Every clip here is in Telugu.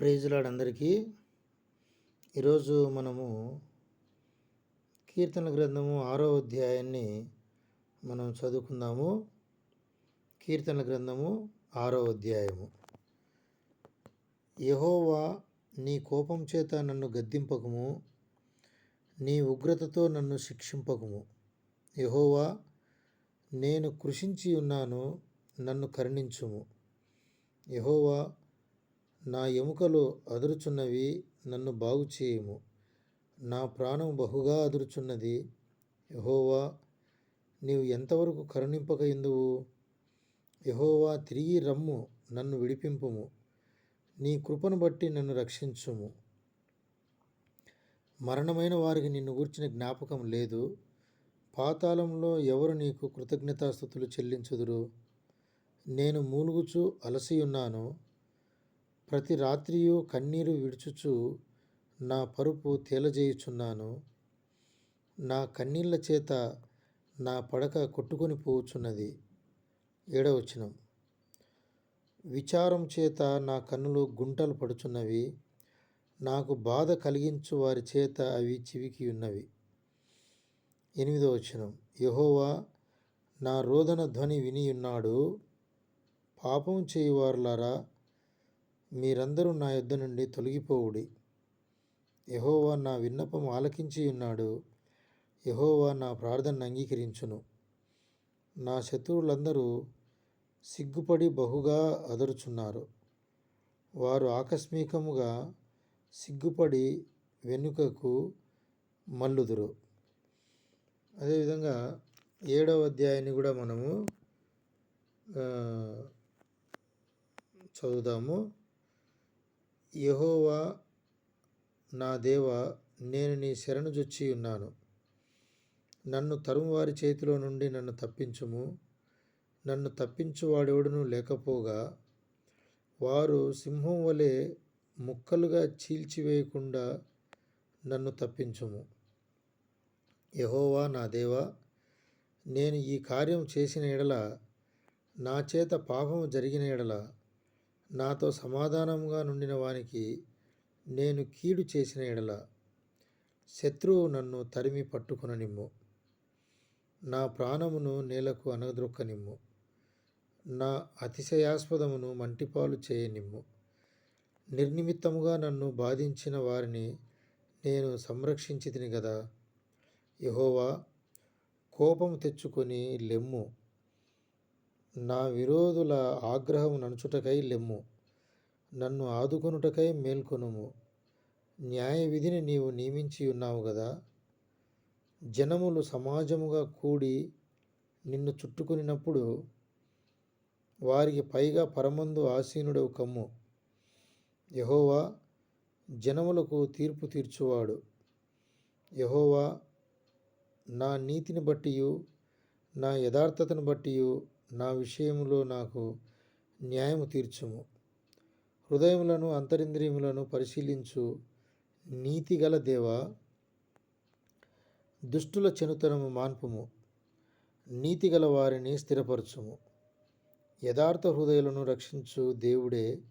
ప్రైజ్లాడ్ అందరికీ ఈరోజు మనము కీర్తన గ్రంథము ఆరో అధ్యాయాన్ని మనం చదువుకుందాము. కీర్తన గ్రంథము ఆరో అధ్యాయము. యహోవా నీ కోపం చేత నన్ను గద్దింపకము నీ ఉగ్రతతో నన్ను శిక్షింపకము. యహోవా నేను కృషించి ఉన్నాను నన్ను కరుణించుము. యహోవా నా ఎముకలు అదురుచున్నవి నన్ను బాగు చేయుము. నా ప్రాణం బహుగా అదురుచున్నది. యహోవా నీవు ఎంతవరకు కరుణింపక ఎందువు? యహోవా తిరిగి రమ్ము నన్ను విడిపింపుము. నీ కృపను బట్టి నన్ను రక్షించుము. మరణమైన వారికి నిన్ను గూర్చిన జ్ఞాపకం లేదు. పాతాళంలో ఎవరు నీకు కృతజ్ఞతాస్థుతులు చెల్లించుదురు? నేను మూలుగుచు అలసి ఉన్నాను ప్రతి రాత్రియు కన్నీరు విడుచుచు నా పరుపు తేలజేయుచున్నాను. నా కన్నీళ్ళ చేత నా పడక కొట్టుకొని పోవుచున్నది. ఏడవచనం విచారం చేత నా కన్నులు గుంటలు పడుచున్నవి. నాకు బాధ కలిగించు వారి చేత అవి చివికి ఉన్నవి ఎనిమిదో వచనం. యహోవా నా రోదన ధ్వని విని ఉన్నాడు పాపం చేయువారులారా మీరందరూ నా యొద్ద నుండి తొలగిపోవుడి. యహోవా నా విన్నపం ఆలకించి ఉన్నాడు. యహోవా నా ప్రార్థన అంగీకరించును. నా శత్రువులందరూ సిగ్గుపడి బహుగా అదరుచున్నారు. వారు ఆకస్మికముగా సిగ్గుపడి వెనుకకు మల్లుదురు అదేవిధంగా ఏడవ అధ్యాయాన్ని కూడా మనము చదువుదాము. యహోవా నా దేవ నేను నీ శరణు జొచ్చి ఉన్నాను. నన్ను తరుమువారి చేతిలో నుండి నన్ను తప్పించుము. నన్ను తప్పించువాడెవడును లేకపోగా వారు సింహం వలె ముక్కలుగా చీల్చివేయకుండా నన్ను తప్పించుము. యహోవా నా దేవా నేను ఈ కార్యం చేసిన ఎడల నా చేత పాపము జరిగిన ఎడల నాతో సమాధానంగా నుండిన వానికి నేను కీడు చేసిన ఎడల శత్రువు నన్ను తరిమి పట్టుకుననిమ్ము. నా ప్రాణమును నేలకు అనగద్రొక్కనిమ్ము నా అతిశయాస్పదమును మంటిపాలు చేయనిమ్ము. నిర్నిమిత్తముగా నన్ను బాధించిన వారిని నేను సంరక్షించితిని కదా యహోవా కోపం తెచ్చుకొని లెమ్ము. నా విరోధుల ఆగ్రహం నడుచుటకై లెమ్ము. నన్ను ఆదుకొనుటకై మేల్కొనుము. న్యాయ విధిని నీవు నియమించి ఉన్నావు కదా జనములు సమాజముగా కూడి నిన్ను చుట్టుకునినప్పుడు వారికి పైగా పరమందు ఆసీనుడవు కమ్ము. యహోవా జనములకు తీర్పు తీర్చువాడు. యహోవా నా నీతిని బట్టియు నా యథార్థతను బట్టియు నా విషయములో నాకు న్యాయము తీర్చుము. హృదయములను అంతరింద్రియములను పరిశీలించు నీతిగల దేవ దుష్టుల చెనుతనము మాన్పుము. నీతిగల వారిని స్థిరపరచుము. యథార్థ హృదయాలను రక్షించు దేవుడే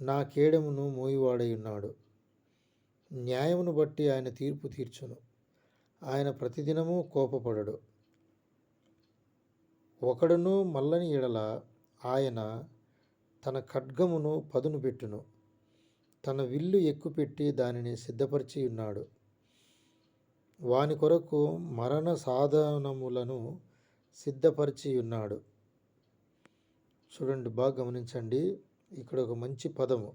నా కేడమును మోయివాడయున్నాడు. న్యాయమును బట్టి ఆయన తీర్పు తీర్చును. ఆయన ప్రతిదినము కోపపడడు. ఒకడును మల్లని ఎడల ఆయన తన ఖడ్గమును పదును పెట్టును. తన విల్లు ఎక్కుపెట్టి దానిని సిద్ధపరిచి ఉన్నాడు వాని కొరకు మరణ సాధనములను సిద్ధపరిచి ఉన్నాడు చూడండి బాగా గమనించండి. ఇక్కడ ఒక మంచి పదము.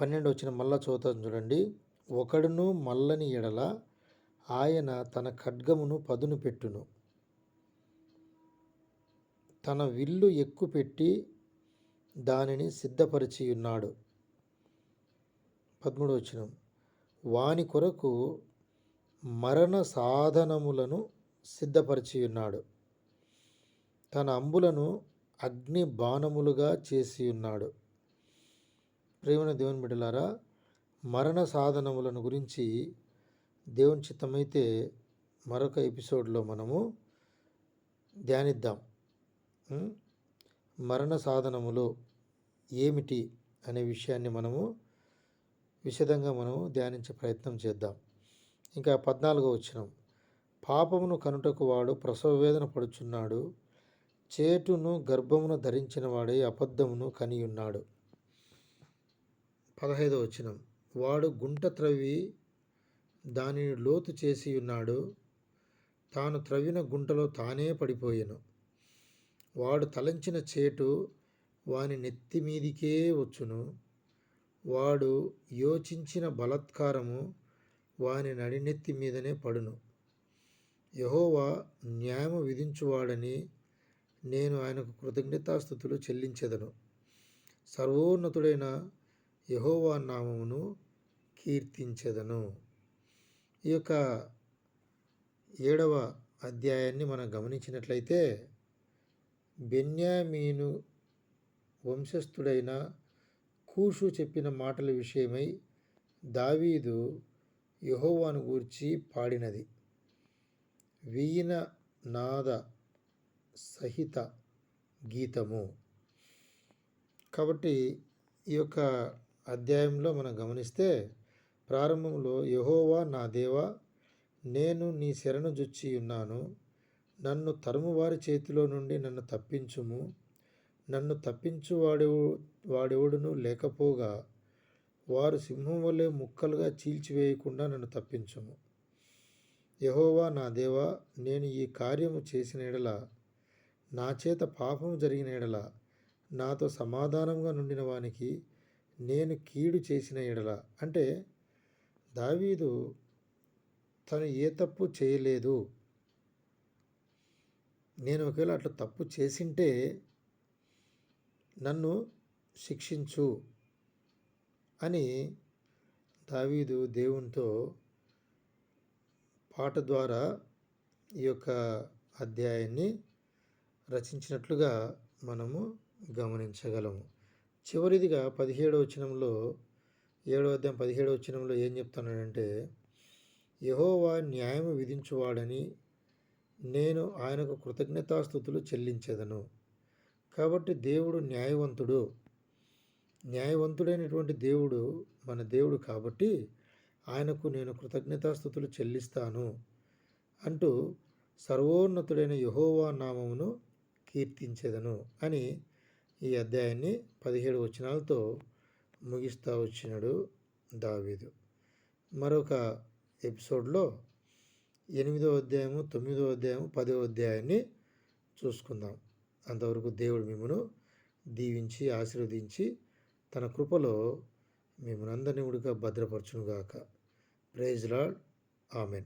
పన్నెండు వచ్చిన మల్ల చూద్దాం చూడండి. ఒకడును మల్లని ఎడల ఆయన తన ఖడ్గమును పదును పెట్టును. తన విల్లు ఎక్కుపెట్టి దానిని సిద్ధపరిచి ఉన్నాడు పద్మూడవచనం వాని కొరకు మరణ సాధనములను సిద్ధపరిచి ఉన్నాడు తన అంబులను అగ్ని బాణములుగా చేసి ఉన్నాడు ప్రేమన దేవుని బిడ్డలారా మరణ సాధనములను గురించి దేవుని చిత్తమైతే మరొక ఎపిసోడ్లో మనము ధ్యానిద్దాం. మరణ సాధనములు ఏమిటి అనే విషయాన్ని మనము విశదంగా మనము ధ్యానించే ప్రయత్నం చేద్దాం. ఇంకా పద్నాలుగో వచ్చినం పాపమును కనుటకు వాడు ప్రసవ వేదన పడుచున్నాడు. చేటును గర్భమును ధరించిన వాడే అబద్ధమును కనియున్నాడు. పదహైదో వచ్చినం వాడు గుంట త్రవ్వి దానిని లోతు చేసి ఉన్నాడు. తాను త్రవ్విన గుంటలో తానే పడిపోయెను. వాడు తలంచిన చేటు వాని నెత్తి మీదికే వచ్చును. వాడు యోచించిన బలత్కారము వాని నడినెత్తి మీదనే పడును. యహోవా న్యాయము విధించువాడని నేను ఆయనకు కృతజ్ఞతాస్థుతులు చెల్లించెదను. సర్వోన్నతుడైన యహోవా నామమును కీర్తించెదను. ఈ యొక్క ఏడవ అధ్యాయాన్ని మనం గమనించినట్లయితే బెన్యామీను వంశస్థుడైన కూషు చెప్పిన మాటల విషయమై దావీదు యహోవాను గూర్చి పాడినది. వీణ నాద సహిత గీతము. కాబట్టి ఈ యొక్క అధ్యాయంలో మనం గమనిస్తే ప్రారంభంలో యహోవా నా దేవా నేను నీ శరణు జుచ్చి ఉన్నాను. నన్ను తరుమువారి చేతిలో నుండి నన్ను తప్పించుము. నన్ను తప్పించు వాడెవు వాడెవడును లేకపోగా వారు సింహం వలె ముక్కలుగా చీల్చివేయకుండా నన్ను తప్పించుము. యహోవా నా దేవా నేను ఈ కార్యము చేసిన ఎడల నా చేత పాపము జరిగిన ఎడల నాతో సమాధానంగా నుండిన వానికి నేను కీడు చేసిన ఎడల. అంటే దావీదు తను ఏ తప్పు చేయలేదు. నేను ఒకవేళ అట్లా తప్పు చేసింటే నన్ను శిక్షించు అని దావీదు దేవునితో పాట ద్వారా ఈ యొక్క అధ్యాయాన్ని రచించినట్లుగా మనము గమనించగలము. చివరిదిగా పదిహేడవ వచనంలో ఏడో అధ్యాయం పదిహేడు వచ్చినంలో ఏం చెప్తున్నాడంటే యహోవా న్యాయం విధించువాడని నేను ఆయనకు కృతజ్ఞతాస్థుతులు చెల్లించేదను. కాబట్టి దేవుడు న్యాయవంతుడు. న్యాయవంతుడైనటువంటి దేవుడు మన దేవుడు కాబట్టి ఆయనకు నేను కృతజ్ఞతాస్థుతులు చెల్లిస్తాను అంటూ సర్వోన్నతుడైన యహోవా నామమును కీర్తించేదను అని ఈ అధ్యాయాన్ని పదిహేడు వచనాలతో ముగిస్తూ వచ్చినాడు దావీదు. మరొక ఎపిసోడ్లో ఎనిమిదో అధ్యాయము తొమ్మిదో అధ్యాయము పదో అధ్యాయాన్ని చూసుకుందాం. అంతవరకు దేవుడు మిమ్మను దీవించి ఆశీర్వదించి తన కృపలో మిమ్మల్ని అందరినీ ఉడిగా భద్రపరచునుగాక. Praise Lord amen.